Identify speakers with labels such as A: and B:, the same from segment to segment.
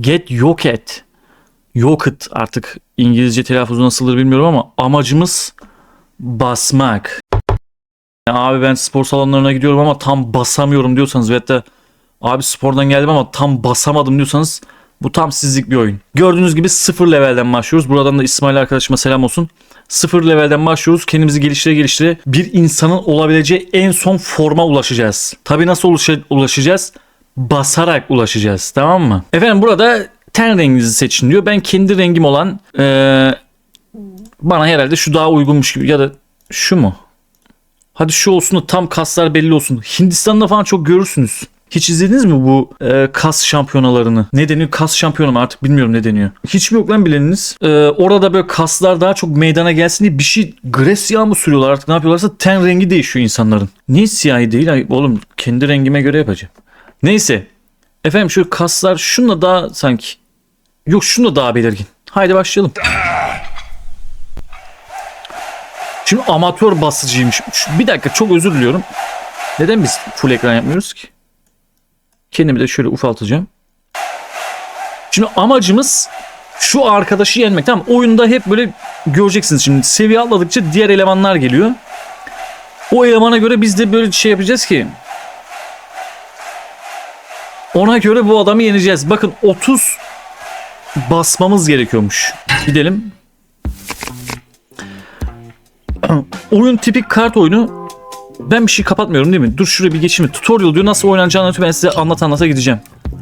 A: Get yok et. Yok et artık İngilizce telaffuzu nasıldır bilmiyorum ama amacımız basmak. Ya abi ben spor salonlarına gidiyorum ama tam basamıyorum diyorsanız veyahut da abi spordan geldim ama tam basamadım diyorsanız bu tam sizlik bir oyun. Gördüğünüz gibi sıfır levelden başlıyoruz. Buradan da İsmail arkadaşıma selam olsun. Sıfır levelden başlıyoruz. Kendimizi geliştire geliştire bir insanın olabileceği en son forma ulaşacağız. Tabi nasıl ulaşa- ulaşacağız? Basarak ulaşacağız. Tamam mı? Efendim burada ten renginizi seçin diyor. Ben kendi rengim olan eee, bana herhalde şu daha uygunmuş gibi ya da şu mu? Hadi şu olsun da tam kaslar belli olsun. Hindistan'da falan çok görürsünüz. Hiç izlediniz mi bu e, kas şampiyonalarını? Ne deniyor? Kas şampiyonu mu artık bilmiyorum ne deniyor. Hiç mi yok lan bileniniz? E, orada böyle kaslar daha çok meydana gelsin diye bir şey gres yağı mı sürüyorlar artık ne yapıyorlarsa ten rengi değişiyor insanların. Niye siyahi değil? Ay, oğlum kendi rengime göre yapacağım. Neyse. Efendim şu kaslar şunla daha sanki. Yok şunla daha belirgin. Haydi başlayalım. Şimdi amatör basıcıymış. Bir dakika çok özür diliyorum. Neden biz full ekran yapmıyoruz ki? Kendimi de şöyle ufaltacağım. Şimdi amacımız şu arkadaşı yenmek. Tamam oyunda hep böyle göreceksiniz şimdi seviye atladıkça diğer elemanlar geliyor. O elemana göre biz de böyle şey yapacağız ki ona göre bu adamı yeneceğiz. Bakın 30 basmamız gerekiyormuş. Gidelim. Oyun tipik kart oyunu. Ben bir şey kapatmıyorum değil mi? Dur şuraya bir geçeyim. Tutorial diyor. Nasıl oynanacağını anlatıyor. Ben size anlat anlata gideceğim.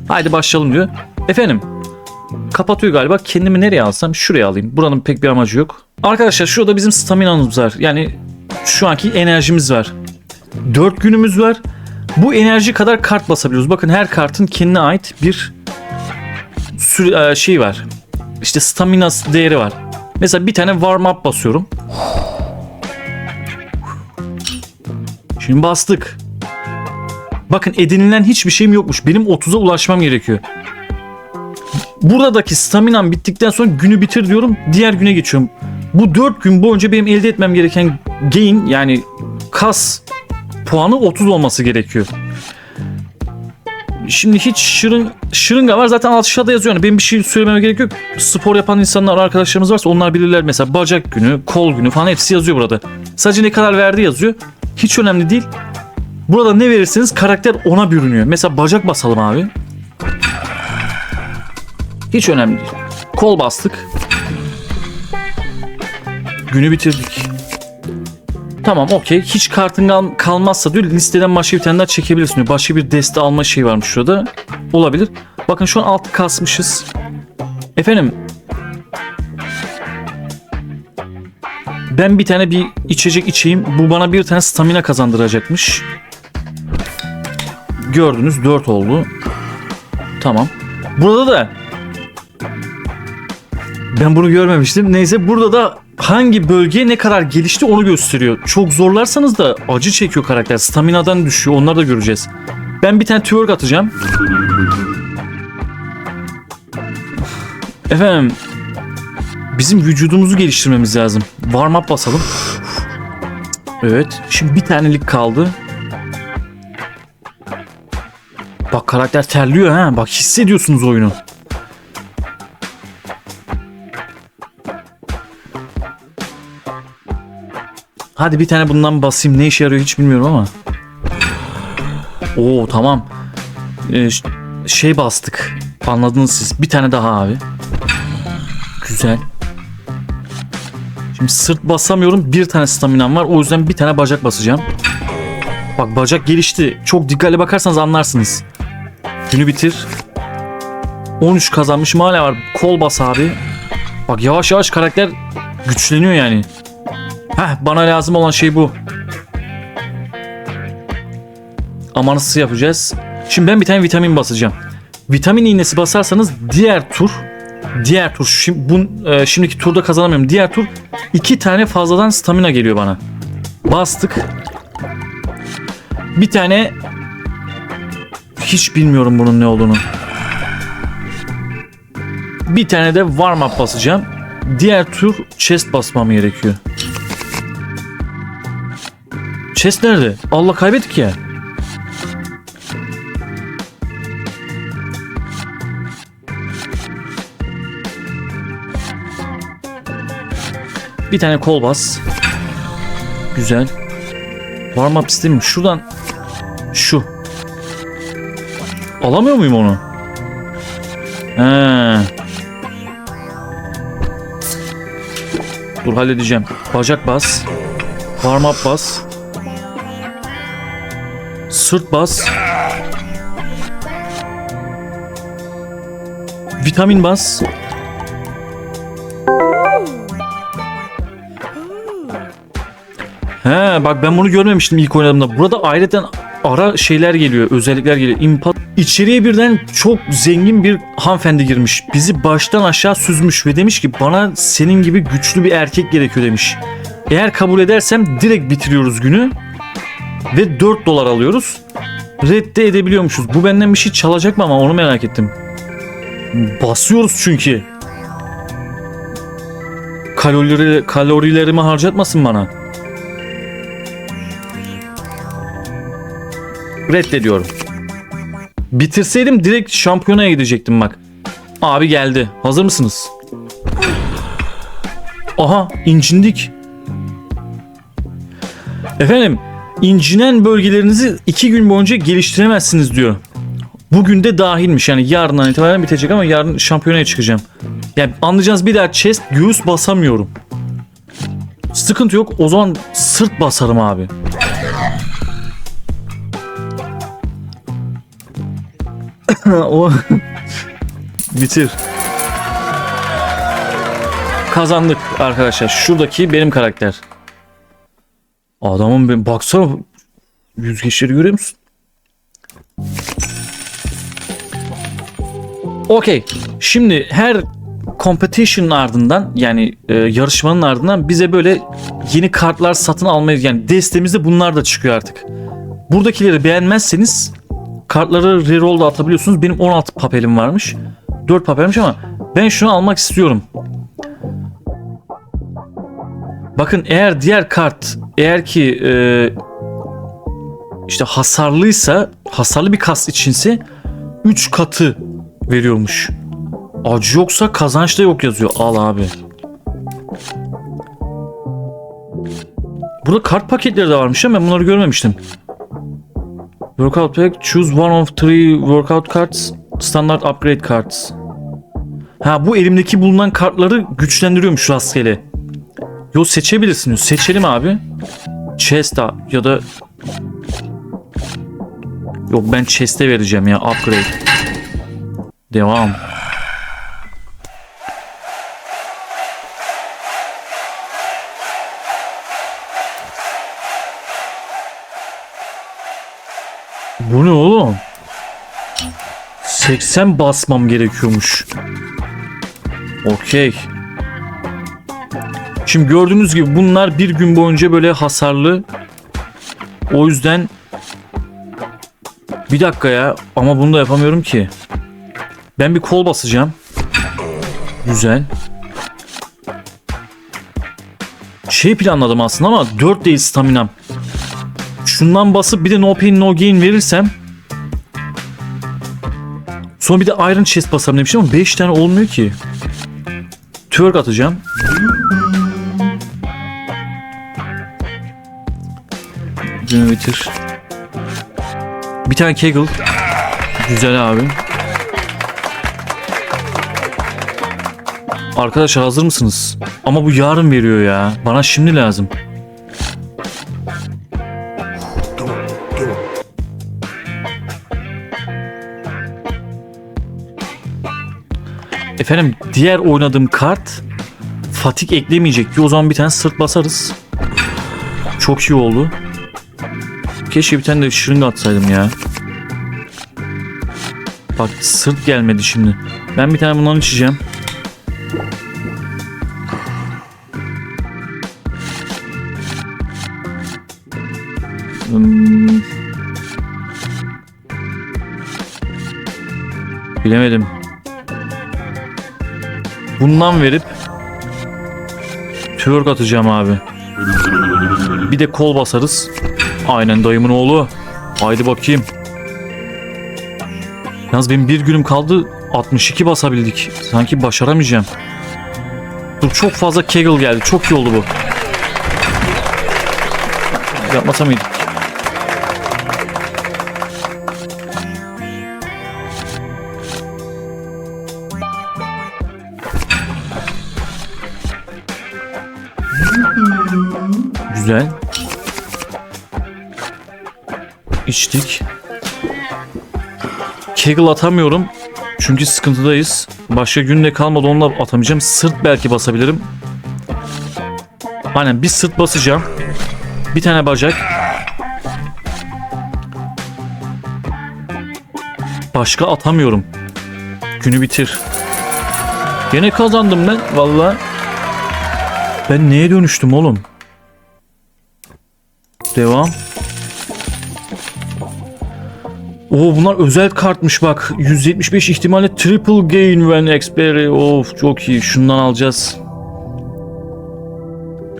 A: Haydi başlayalım diyor. Efendim. Kapatıyor galiba. Kendimi nereye alsam? Şuraya alayım. Buranın pek bir amacı yok. Arkadaşlar şurada bizim staminamız var. Yani şu anki enerjimiz var. 4 günümüz var. Bu enerji kadar kart basabiliyoruz. Bakın her kartın kendine ait bir süre, e, şey var. İşte stamina değeri var. Mesela bir tane warm up basıyorum. Şimdi bastık. Bakın edinilen hiçbir şeyim yokmuş. Benim 30'a ulaşmam gerekiyor. Buradaki staminam bittikten sonra günü bitir diyorum. Diğer güne geçiyorum. Bu 4 gün boyunca benim elde etmem gereken gain yani kas puanı 30 olması gerekiyor. Şimdi hiç şırın, şırınga var zaten aşağıda yazıyor. Yani benim bir şey söylememe gerek yok. Spor yapan insanlar arkadaşlarımız varsa onlar bilirler. Mesela bacak günü, kol günü falan hepsi yazıyor burada. Sadece ne kadar verdi yazıyor. Hiç önemli değil. Burada ne verirseniz karakter ona bürünüyor. Mesela bacak basalım abi. Hiç önemli değil. Kol bastık. Günü bitirdik. Tamam okey. Hiç kartın kal- kalmazsa diyor listeden başka bir tane daha çekebilirsin diyor. Başka bir deste alma şeyi varmış şurada. Olabilir. Bakın şu an altı kasmışız. Efendim. Ben bir tane bir içecek içeyim. Bu bana bir tane stamina kazandıracakmış. Gördünüz 4 oldu. Tamam. Burada da ben bunu görmemiştim. Neyse burada da hangi bölge ne kadar gelişti onu gösteriyor. Çok zorlarsanız da acı çekiyor karakter. Staminadan düşüyor. Onları da göreceğiz. Ben bir tane twerk atacağım. Efendim bizim vücudumuzu geliştirmemiz lazım. Warm up basalım. Evet. Şimdi bir tanelik kaldı. Bak karakter terliyor ha. Bak hissediyorsunuz oyunu. Hadi bir tane bundan basayım. Ne işe yarıyor hiç bilmiyorum ama. Oo tamam. Ee, şey bastık. Anladınız siz. Bir tane daha abi. Güzel. Şimdi sırt basamıyorum. Bir tane staminam var. O yüzden bir tane bacak basacağım. Bak bacak gelişti. Çok dikkatli bakarsanız anlarsınız. Günü bitir. 13 kazanmışım hala var. Kol bas abi. Bak yavaş yavaş karakter güçleniyor yani. Heh bana lazım olan şey bu. Amanısı yapacağız. Şimdi ben bir tane vitamin basacağım. Vitamin iğnesi basarsanız diğer tur diğer tur şimdi bu e, şimdiki turda kazanamıyorum. Diğer tur iki tane fazladan stamina geliyor bana. Bastık. Bir tane hiç bilmiyorum bunun ne olduğunu. Bir tane de warm up basacağım. Diğer tur chest basmam gerekiyor. Chest nerede? Allah kaybettik ya. Bir tane kol bas. Güzel. Warm up sistemi şuradan şu. Alamıyor muyum onu? He. Dur halledeceğim. Bacak bas. Warm up bas. Sırt bas. Vitamin bas. He bak ben bunu görmemiştim ilk oynadığımda. Burada ayrıca ara şeyler geliyor, özellikler geliyor. İmpat. İçeriye birden çok zengin bir hanımefendi girmiş. Bizi baştan aşağı süzmüş ve demiş ki bana senin gibi güçlü bir erkek gerekiyor demiş. Eğer kabul edersem direkt bitiriyoruz günü ve 4 dolar alıyoruz. Redde edebiliyormuşuz. Bu benden bir şey çalacak mı ama onu merak ettim. Basıyoruz çünkü. Kalorileri, kalorilerimi harcatmasın bana. Reddediyorum. Bitirseydim direkt şampiyonaya gidecektim bak. Abi geldi. Hazır mısınız? Aha incindik. Efendim incinen bölgelerinizi iki gün boyunca geliştiremezsiniz diyor. Bugün de dahilmiş yani yarından itibaren bitecek ama yarın şampiyonaya çıkacağım. Yani anlayacağınız bir daha chest göğüs basamıyorum. Sıkıntı yok o zaman sırt basarım abi. o bitir. Kazandık arkadaşlar. Şuradaki benim karakter. Adamın ben baksana yüzgeçleri görüyor musun? Okey. Şimdi her competition'ın ardından yani e, yarışmanın ardından bize böyle yeni kartlar satın almayı yani destemizde bunlar da çıkıyor artık. Buradakileri beğenmezseniz kartları reroll atabiliyorsunuz. Benim 16 papelim varmış. 4 papelmiş ama ben şunu almak istiyorum. Bakın eğer diğer kart eğer ki e, işte hasarlıysa hasarlı bir kas içinse 3 katı veriyormuş. Acı yoksa kazanç da yok yazıyor. Al abi. Burada kart paketleri de varmış ama ben bunları görmemiştim. Workout pack. Choose one of three workout cards. Standard upgrade cards. Ha bu elimdeki bulunan kartları güçlendiriyormuş rastgele. Yo seçebilirsin. diyor. Seçelim abi. Chest ya da Yok ben chest'e vereceğim ya upgrade. Devam. Bu ne oğlum? 80 basmam gerekiyormuş. Okey. Şimdi gördüğünüz gibi bunlar bir gün boyunca böyle hasarlı. O yüzden bir dakika ya ama bunu da yapamıyorum ki. Ben bir kol basacağım. Güzel. Şey planladım aslında ama 4 değil staminam. Şundan basıp bir de no pain no gain verirsem Sonra bir de iron chest basarım demiştim ama 5 tane olmuyor ki. Twerk atacağım. Günü bitir. Bir tane kegel. Güzel abi. Arkadaşlar hazır mısınız? Ama bu yarın veriyor ya. Bana şimdi lazım. Efendim diğer oynadığım kart Fatik eklemeyecekti. O zaman bir tane sırt basarız. Çok iyi oldu. Keşke bir tane de şırınga atsaydım ya. Bak sırt gelmedi şimdi. Ben bir tane bundan içeceğim. Hmm. Bilemedim. Bundan verip twerk atacağım abi. Bir de kol basarız. Aynen dayımın oğlu. Haydi bakayım. Yalnız benim bir günüm kaldı. 62 basabildik. Sanki başaramayacağım. Dur çok fazla Kegel geldi. Çok iyi oldu bu. Yapmasa mıydık? İçtik. Kegel atamıyorum. Çünkü sıkıntıdayız. Başka günde kalmadı onunla atamayacağım. Sırt belki basabilirim. Aynen bir sırt basacağım. Bir tane bacak. Başka atamıyorum. Günü bitir. Gene kazandım ben valla. Ben neye dönüştüm oğlum? Devam. Oo bunlar özel kartmış bak. 175 ihtimalle triple gain when expiry. Of çok iyi. Şundan alacağız.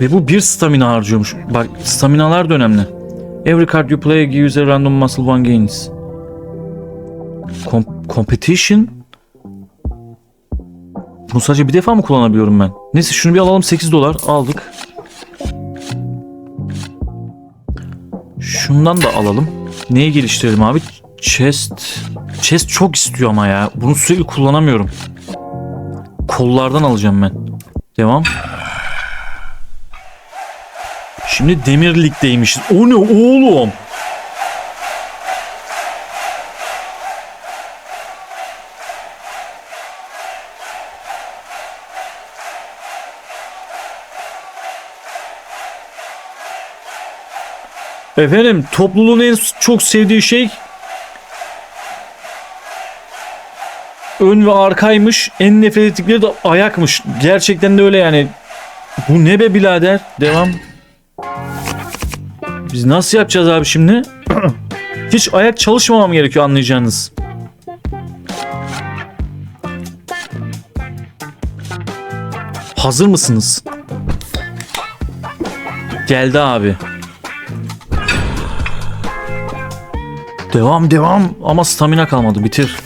A: Ve bu bir stamina harcıyormuş. Bak staminalar da önemli. Every card you play gives a random muscle one gains. Com- competition? Bunu sadece bir defa mı kullanabiliyorum ben? Neyse şunu bir alalım 8 dolar aldık. Şundan da alalım. Neyi geliştirelim abi? Chest. Chest çok istiyor ama ya. Bunu sürekli kullanamıyorum. Kollardan alacağım ben. Devam. Şimdi Demir Lig'deymişiz. O ne oğlum? Efendim topluluğun en çok sevdiği şey ön ve arkaymış. En nefret ettikleri de ayakmış. Gerçekten de öyle yani. Bu ne be birader? Devam. Biz nasıl yapacağız abi şimdi? Hiç ayak çalışmamam gerekiyor anlayacağınız. Hazır mısınız? Geldi abi. Devam devam ama stamina kalmadı bitir.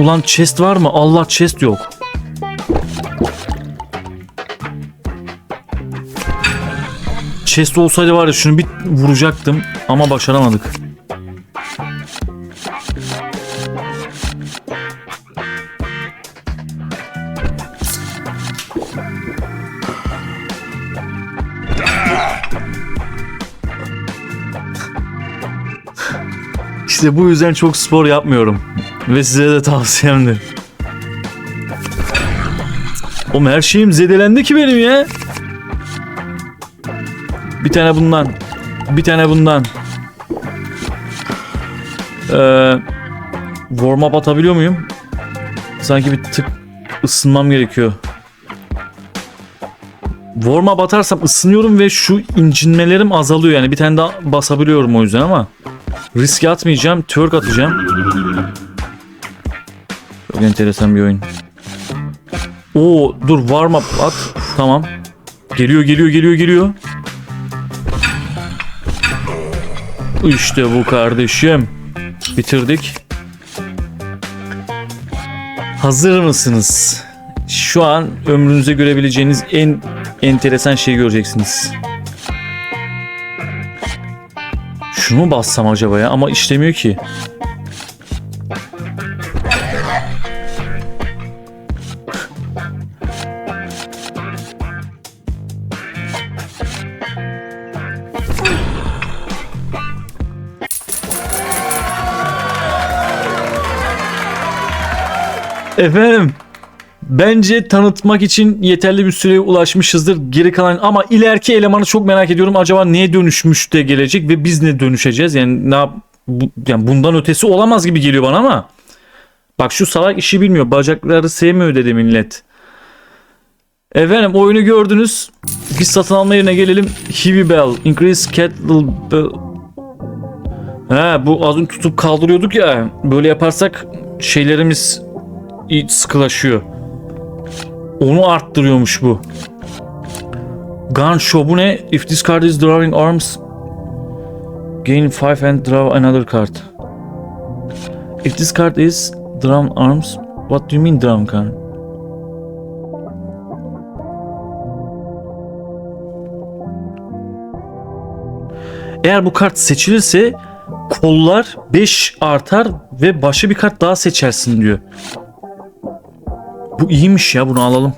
A: Ulan chest var mı? Allah chest yok. Chest olsaydı var ya şunu bir vuracaktım ama başaramadık. İşte bu yüzden çok spor yapmıyorum. Ve size de tavsiyemdir. Oğlum her şeyim zedelendi ki benim ya. Bir tane bundan. Bir tane bundan. Ee, warm up atabiliyor muyum? Sanki bir tık ısınmam gerekiyor. Warm up atarsam ısınıyorum ve şu incinmelerim azalıyor. Yani bir tane daha basabiliyorum o yüzden ama. Riske atmayacağım. Twerk atacağım. Çok enteresan bir oyun. Oo dur warm up at. Tamam. Geliyor geliyor geliyor geliyor. İşte bu kardeşim. Bitirdik. Hazır mısınız? Şu an ömrünüzde görebileceğiniz en enteresan şeyi göreceksiniz. Şunu mu bassam acaba ya? Ama işlemiyor ki. Efendim Bence tanıtmak için yeterli bir süreye ulaşmışızdır. Geri kalan ama ileriki elemanı çok merak ediyorum. Acaba neye dönüşmüş de gelecek ve biz ne dönüşeceğiz? Yani ne bu, yani bundan ötesi olamaz gibi geliyor bana ama. Bak şu salak işi bilmiyor. Bacakları sevmiyor dedi millet. Efendim oyunu gördünüz. Biz satın alma yerine gelelim. Heavy Bell. Increase Kettlebell. He bu az önce tutup kaldırıyorduk ya. Böyle yaparsak şeylerimiz sıkılaşıyor. Onu arttırıyormuş bu. Gun show bu ne? If this card is drawing arms gain 5 and draw another card. If this card is drum arms, what do you mean drum card? Eğer bu kart seçilirse kollar 5 artar ve başka bir kart daha seçersin diyor. Bu iyiymiş ya bunu alalım.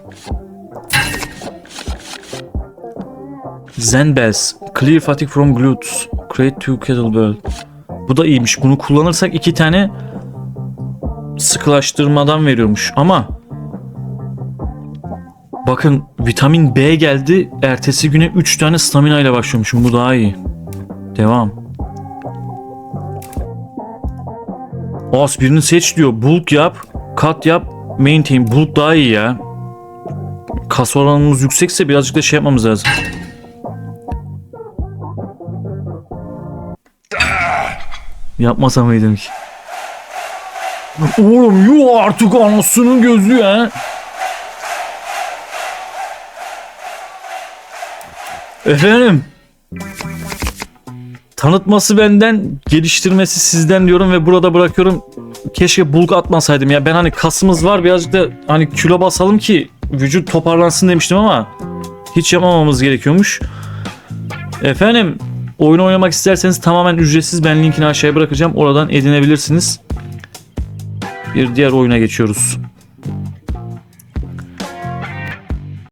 A: Zen Bells. Clear fatigue from glutes. Create two kettlebell. Bu da iyiymiş. Bunu kullanırsak iki tane sıkılaştırmadan veriyormuş. Ama bakın vitamin B geldi. Ertesi güne 3 tane stamina ile başlıyormuşum. Bu daha iyi. Devam. As birini seç diyor. Bulk yap. Kat yap. Maintain. Bulk daha iyi ya. Kas oranımız yüksekse birazcık da şey yapmamız lazım. Yapmasa mıydım ki? Oğlum yuh artık anasının gözü ya. Efendim. Tanıtması benden, geliştirmesi sizden diyorum ve burada bırakıyorum. Keşke bulk atmasaydım ya. Ben hani kasımız var birazcık da hani kilo basalım ki vücut toparlansın demiştim ama hiç yapmamamız gerekiyormuş. Efendim oyun oynamak isterseniz tamamen ücretsiz. Ben linkini aşağıya bırakacağım. Oradan edinebilirsiniz. Bir diğer oyuna geçiyoruz.